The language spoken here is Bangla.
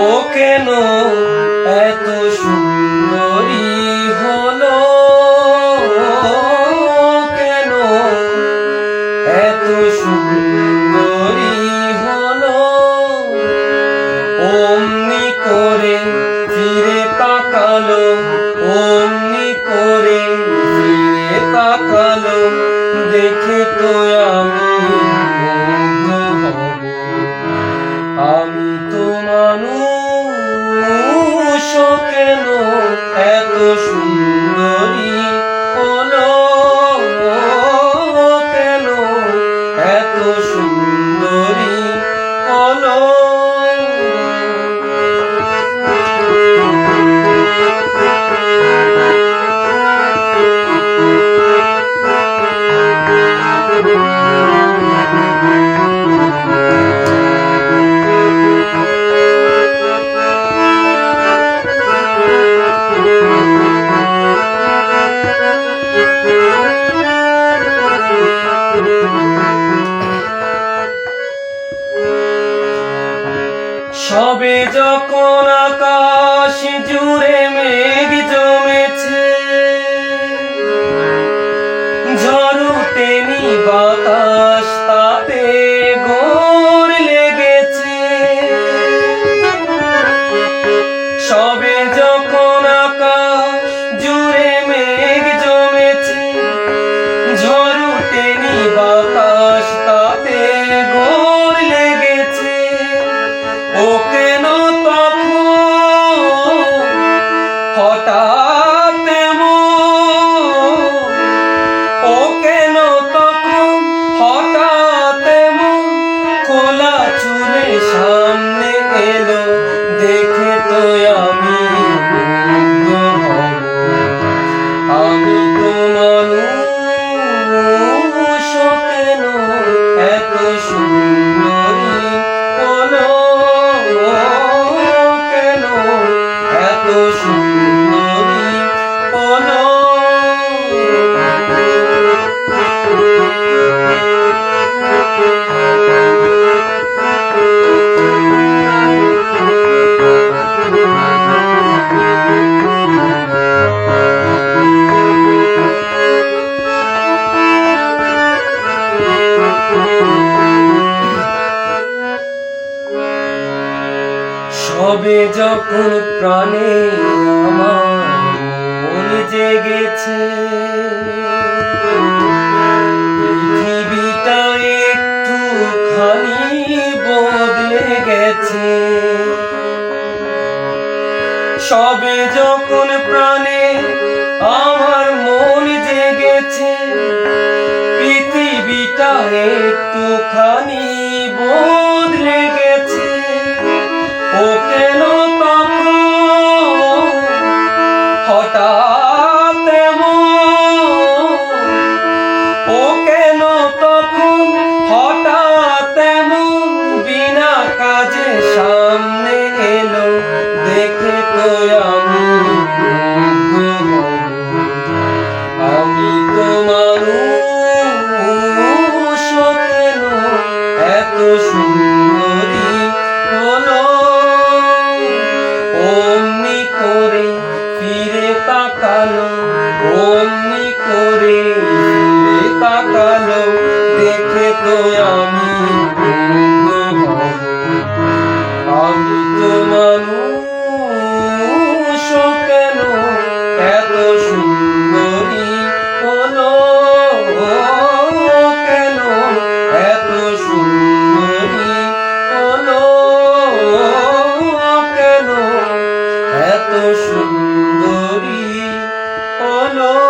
ও কেন এত সুন্দরী হলো। কেন এত সুন্দরী সবে যখন আকাশ জুড়ে মেঘ জমেছে ঝড় তেনি বাতাস তাতে গোর লেগেছে। সবে হঠাৎ সবে যখন প্রাণে আমার জেগেছে, পৃথিবীটা একটুখানি বদলে গেছে। সবে যখন প্রাণে আমার মন জেগেছে, পৃথিবীটা একটুখানি বদলে সুন্দরী অলয়